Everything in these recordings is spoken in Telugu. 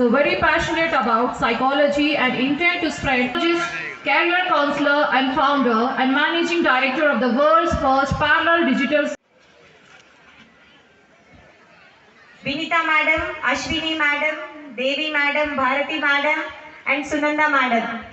is very passionate about psychology and intend to spread psychologist, career counselor and founder and managing director of the world's first parallel digital Vinita madam, Ashwini madam, Devi madam, Bharati madam, and Sunanda madam.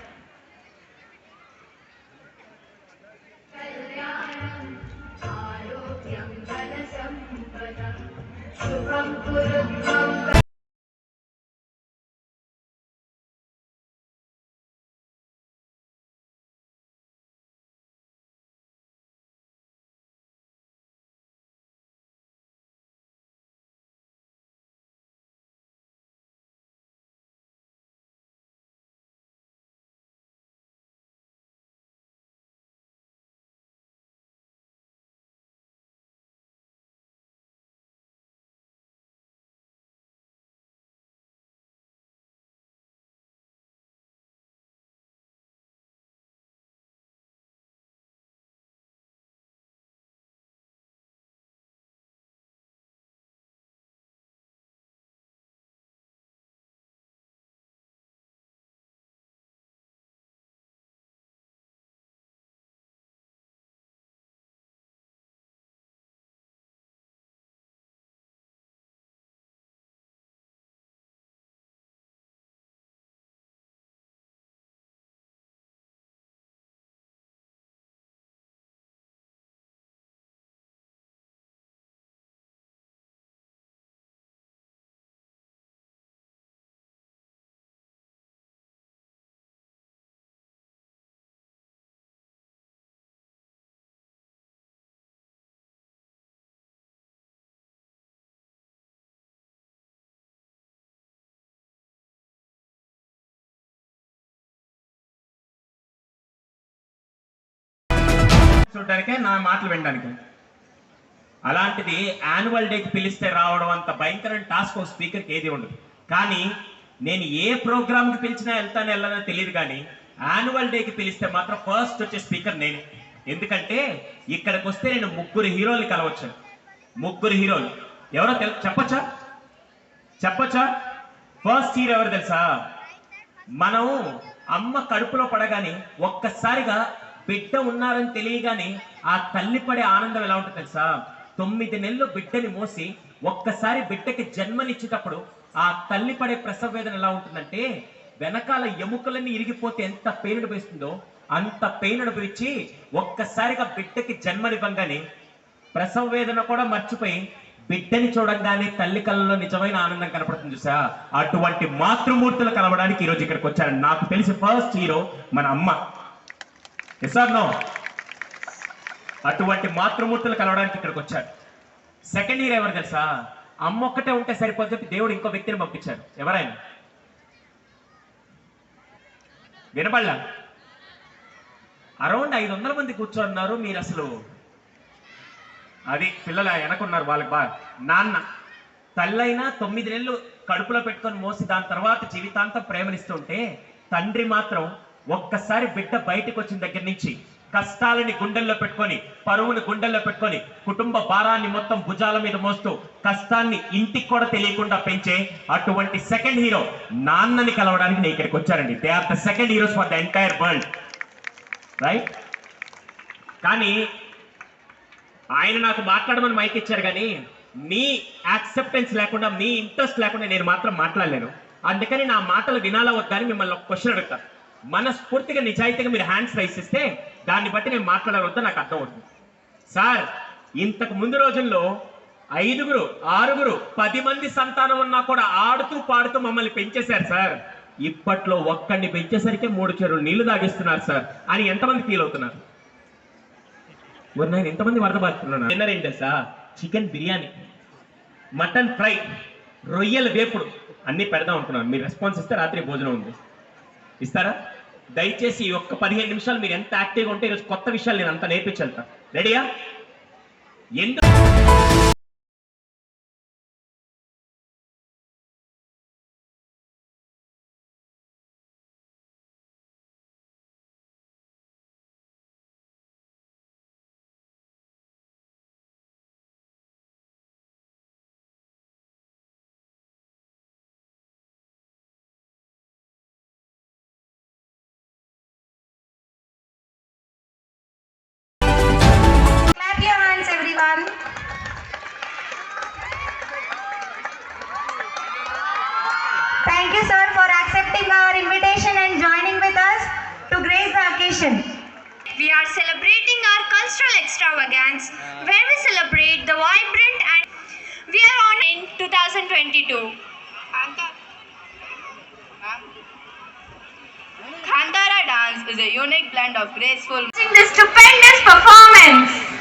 చూడడానికే నా మాటలు వినడానికి అలాంటిది యాన్యువల్ డేకి పిలిస్తే రావడం అంత భయంకరమైన టాస్క్ ఒక స్పీకర్కి ఏది ఉండదు. కానీ నేను ఏ ప్రోగ్రామ్కి పిలిచినా వెళ్తాను వెళ్ళనో తెలియదు కానీ యాన్యువల్ డేకి పిలిస్తే మాత్రం ఫస్ట్ వచ్చే స్పీకర్ నేను. ఎందుకంటే ఇక్కడికి వస్తే నేను ముగ్గురు హీరోలు కలవచ్చు. ముగ్గురు హీరోలు. ఎవరో తెలు చెప్పచ్చా? చెప్పచ్చా? ఫస్ట్ హీరో ఎవరు తెలుసా? మనం అమ్మ కడుపులో పడగానే ఒక్కసారిగా బిడ్డ ఉన్నారని తెలియగానే ఆ తల్లి పడే ఆనందం ఎలా ఉంటుంది తెలుసా? తొమ్మిది నెలలు బిడ్డని మోసి ఒక్కసారి బిడ్డకి జన్మనిచ్చేటప్పుడు ఆ తల్లి పడే ప్రసవ వేదన ఎలా ఉంటుందంటే వెనకాల ఎముకలన్నీ ఇరిగిపోతే ఎంత పెయిన్ అనిపిస్తుందో అంత పెయిన్ అనిపించి ఒక్కసారిగా బిడ్డకి జన్మనివ్వంగానే ప్రసవ వేదన కూడా మర్చిపోయి బిడ్డని చూడంగానే తల్లి కళ్ళలో నిజమైన ఆనందం కనపడుతుంది చూసా? అటువంటి మాతృమూర్తులు కలవడానికి ఈరోజు ఇక్కడికి వచ్చారు నాకు తెలిసి ఫస్ట్ హీరో మన అమ్మ. ఎస్ నో అటువంటి మాతృమూర్తులు కలవడానికి ఇక్కడికి వచ్చాడు సెకండ్ ఇయర్ ఎవరు తెలుసా? అమ్మ ఒక్కటే ఉంటే సరిపోతే దేవుడు ఇంకో వ్యక్తిని పంపించాడు ఎవరైనా? వినబడలా? అరౌండ్ ఐదు వందల మంది కూర్చోన్నారు. మీరు అసలు అది పిల్లల వెనకున్నారు వాళ్ళకి బాగా. నాన్న తల్లైనా తొమ్మిది నెలలు కడుపులో పెట్టుకొని మోసి దాని తర్వాత జీవితాంతం ప్రేమనిస్తుంటే తండ్రి మాత్రం ఒక్కసారి బిడ్డ బయటకు వచ్చిన దగ్గర నుంచి కష్టాలని గుండెల్లో పెట్టుకొని పరువుని గుండెల్లో పెట్టుకొని కుటుంబ భారాన్ని మొత్తం భుజాల మీద మోస్తూ కష్టాన్ని ఇంటికి కూడా తెలియకుండా పెంచే అటువంటి సెకండ్ హీరో నాన్నని కలవడానికి నేను ఇక్కడికి వచ్చానండి. They are the second heroes for the entire world right కానీ ఆయన నాకు మాట్లాడమని మైక్ ఇచ్చారు కానీ మీ యాక్సెప్టెన్స్ లేకుండా మీ ఇంట్రెస్ట్ లేకుండా నేను మాత్రం మాట్లాడలేను. అందుకని నా మాటలు వినాలా వద్దని మిమ్మల్ని ఒక క్వశ్చన్ అడుగుతాను. మనస్ఫూర్తిగా నిజాయితీగా మీరు హ్యాండ్స్ రైస్ ఇస్తే దాన్ని బట్టి నేను మాట్లాడవద్దో నాకు అర్థమవుతుంది. సార్ ఇంతకు ముందు రోజుల్లో ఐదుగురు ఆరుగురు పది మంది సంతానం ఉన్నా కూడా ఆడుతూ పాడుతూ మమ్మల్ని పెంచేశారు సార్. ఇప్పట్లో ఒక్కడిని పెంచేసరికి మూడు చెరువులు నీళ్ళు తాగిస్తున్నారు సార్ అని ఎంతమంది ఫీల్ అవుతున్నారు? మరి నేను ఎంతమంది వరద బారుతున్నాను డిన్నర్ ఏంటి sir chicken biryani mutton fry రొయ్యల వేపుడు అన్ని పెడదాం అనుకున్నాను. మీరు రెస్పాన్స్ ఇస్తే రాత్రి భోజనం ఉంది. ఇస్తారా? దయచేసి ఈ ఒక్క పదిహేను నిమిషాలు మీరు ఎంత యాక్టివ్గా ఉంటే ఈరోజు కొత్త విషయాలు నేను అంత నేర్పించాను రెడీయా ఎందుకు 2022. Khandara dance is a unique blend of graceful This stupendous performance.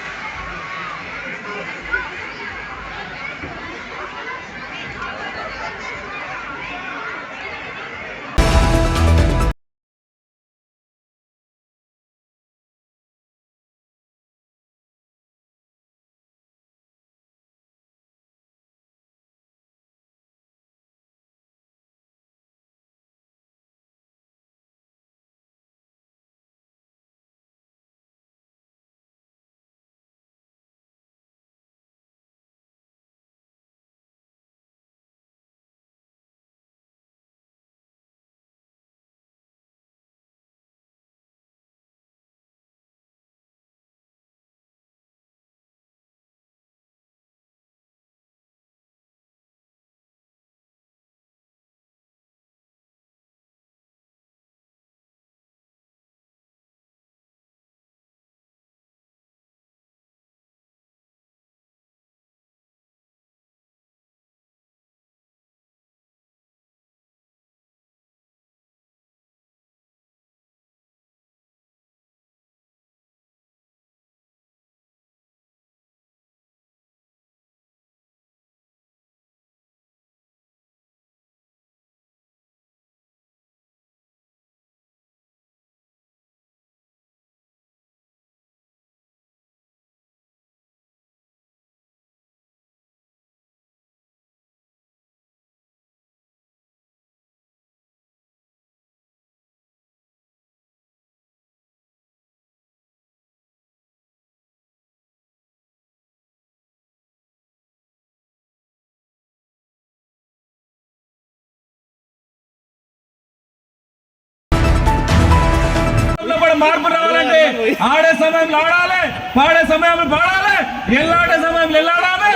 మార్పు రావాలంటే ఆడే సమయంలో ఆడాలి పాడే సమయంలో పాడాలి ఎల్లాడే సమయంలో ఎల్లాడాలి.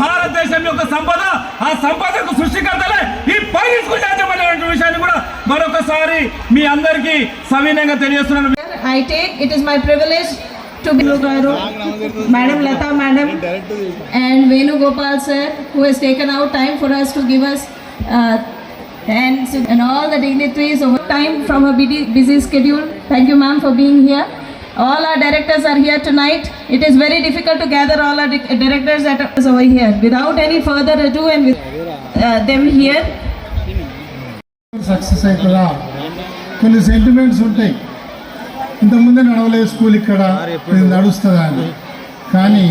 భారతదేశం యొక్క సంపద ఆ సంపదకు సృష్టికర్తలే ఈ పై తీసుకుంటే విషయాన్ని కూడా మరొకసారి మీ అందరికీ సవినయంగా తెలియజేస్తున్నాను. I take it is my privilege to be గారు madam Lata madam and Venugopal sir who has taken out time for us to give us and, and all the dignitaries over time from a busy, busy schedule. Thank you, ma'am, for being here. All our directors are here tonight. It is very difficult to gather all our directors that are over here. Without any further ado, and with uh, them here, success అవుతుందా కొన్ని సెంటిమెంట్స్ ఉంటాయి ఇంతకుముందే నడవలేదు స్కూల్ ఇక్కడ నడుస్తుందా అని కానీ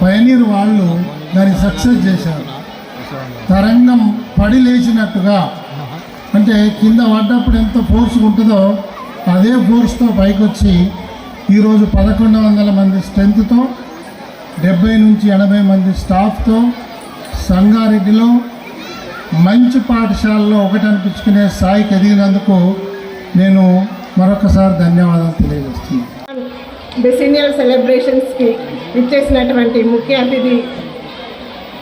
పయనీర్ వాళ్ళు దాన్ని సక్సెస్ చేశారు తరంగం పడి లేచినట్టుగా. అంటే కింద పడ్డప్పుడు ఎంత ఫోర్స్ ఉంటుందో అదే ఫోర్స్తో పైకి వచ్చి ఈరోజు పదకొండు వందల మంది స్ట్రెంత్తో డెబ్బై నుంచి ఎనభై మంది స్టాఫ్తో సంగారెడ్డిలో మంచి పాఠశాలలో ఒకటి అనిపించుకునే స్థాయికి ఎదిగినందుకు నేను మరొకసారి ధన్యవాదాలు తెలియజేస్తున్నాను. సీనియర్ సెలబ్రేషన్స్కి ఇచ్చేసినటువంటి ముఖ్య అతిథి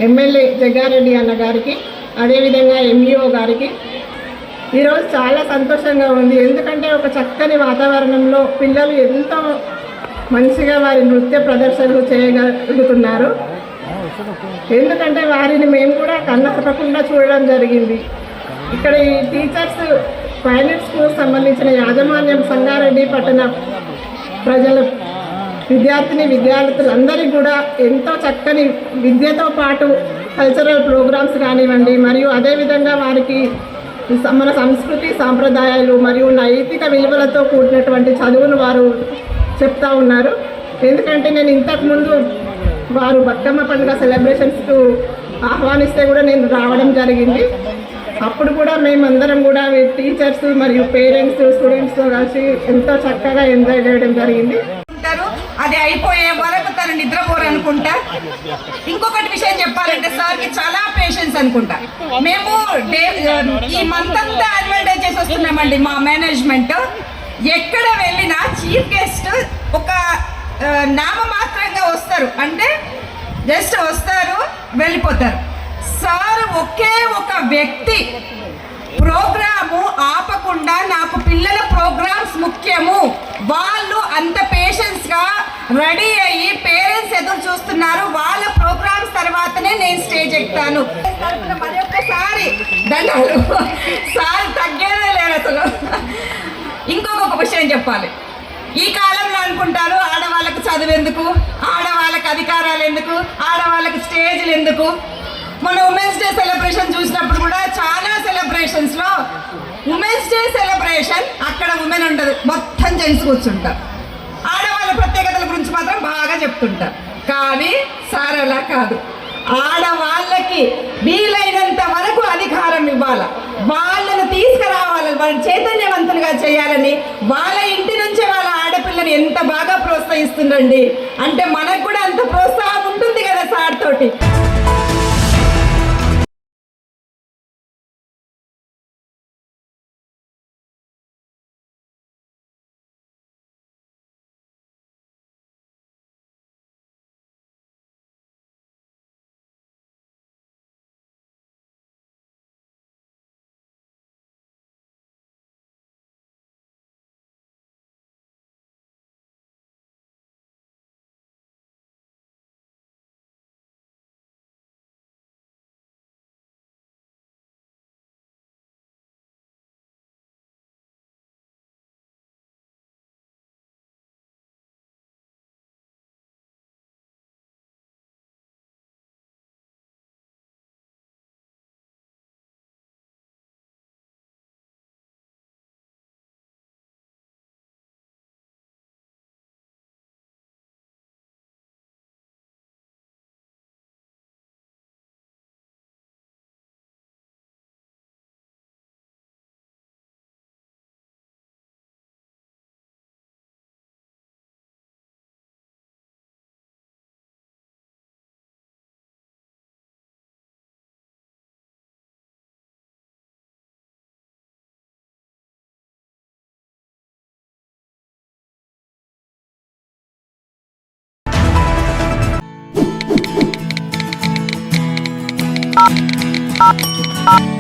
ఎమ్మెల్యే జగ్గారెడ్డి అన్న గారికి అదేవిధంగా ఎంఈఓ గారికి ఈరోజు చాలా సంతోషంగా ఉంది. ఎందుకంటే ఒక చక్కని వాతావరణంలో పిల్లలు ఎంతో మంచిగా వారి నృత్య ప్రదర్శనలు చేయగలుగుతున్నారు. ఎందుకంటే వారిని మేము కూడా కన్నపకుండా చూడడం జరిగింది. ఇక్కడ ఈ టీచర్స్ పైలట్ స్కూల్ సంబంధించిన యాజమాన్యం సంగారెడ్డి పట్టణ ప్రజల విద్యార్థిని విద్యార్థులందరికీ కూడా ఎంతో చక్కని విద్యతో పాటు కల్చరల్ ప్రోగ్రామ్స్ కానివ్వండి మరియు అదేవిధంగా వారికి మన సంస్కృతి సాంప్రదాయాలు మరియు నైతిక విలువలతో కూడినటువంటి చదువును వారు చెప్తా ఉన్నారు. ఎందుకంటే నేను ఇంతకుముందు వారు బతుకమ్మ పండుగ సెలబ్రేషన్స్కు ఆహ్వానిస్తే కూడా నేను రావడం జరిగింది. అప్పుడు కూడా మేమందరం కూడా టీచర్స్ మరియు పేరెంట్స్ స్టూడెంట్స్తో కలిసి ఎంతో చక్కగా ఎంజాయ్ చేయడం జరిగింది. అది అయిపోయే వరకు తను నిద్రపోరనుకుంటా. ఇంకొకటి విషయం చెప్పాలంటే సార్కి చాలా పేషెన్స్ అనుకుంటా. మేము డే ఈ మంత్ అంతా యాన్యువల్ డే చేసి వస్తున్నామండి మా మేనేజ్మెంట్ ఎక్కడ వెళ్ళినా చీఫ్ గెస్ట్ ఒక నామమాత్రంగా వస్తారు. అంటే జస్ట్ వస్తారు వెళ్ళిపోతారు. సార్ ఒకే ఒక వ్యక్తి ప్రోగ్రాము ఆపకుండా నాకు పిల్లల ప్రోగ్రామ్స్ ముఖ్యము. వాళ్ళు అంత పేషెన్స్గా రెడీ అయ్యి పేరెంట్స్ ఎదురు చూస్తున్నారు. వాళ్ళ ప్రోగ్రామ్స్ తర్వాతనే నేను స్టేజ్ ఎక్కుతాను మరి ఒక్కసారి దండాలు సార్ తగ్గేదే లేదు అసలు. ఇంకొక విషయం చెప్పాలి. ఈ కాలంలో అనుకుంటారు ఆడవాళ్ళకు చదువు ఎందుకు? ఆడవాళ్ళకి అధికారాలు ఎందుకు? ఆడవాళ్ళకి స్టేజ్లు ఎందుకు? మన ఉమెన్స్ డే సెలబ్రేషన్ చూసినప్పుడు కూడా చాలా సెలబ్రేషన్స్లో ఉమెన్స్ డే సెలబ్రేషన్ అక్కడ ఉమెన్ ఉండదు. మొత్తం జెంట్స్ కూర్చుంటారు. ఆడవాళ్ళ ప్రత్యేకతల గురించి మాత్రం బాగా చెప్తుంటారు. కానీ సార్ అలా కాదు. ఆడవాళ్ళకి వీలైనంత వరకు అధికారం ఇవ్వాల. వాళ్ళను తీసుకురావాలి. వాళ్ళని చైతన్యవంతులుగా చేయాలని వాళ్ళ ఇంటి నుంచే వాళ్ళ ఆడపిల్లని ఎంత బాగా ప్రోత్సహిస్తుండండి అంటే మనకు కూడా అంత ప్రోత్సాహం ఉంటుంది కదా సార్ తోటి. you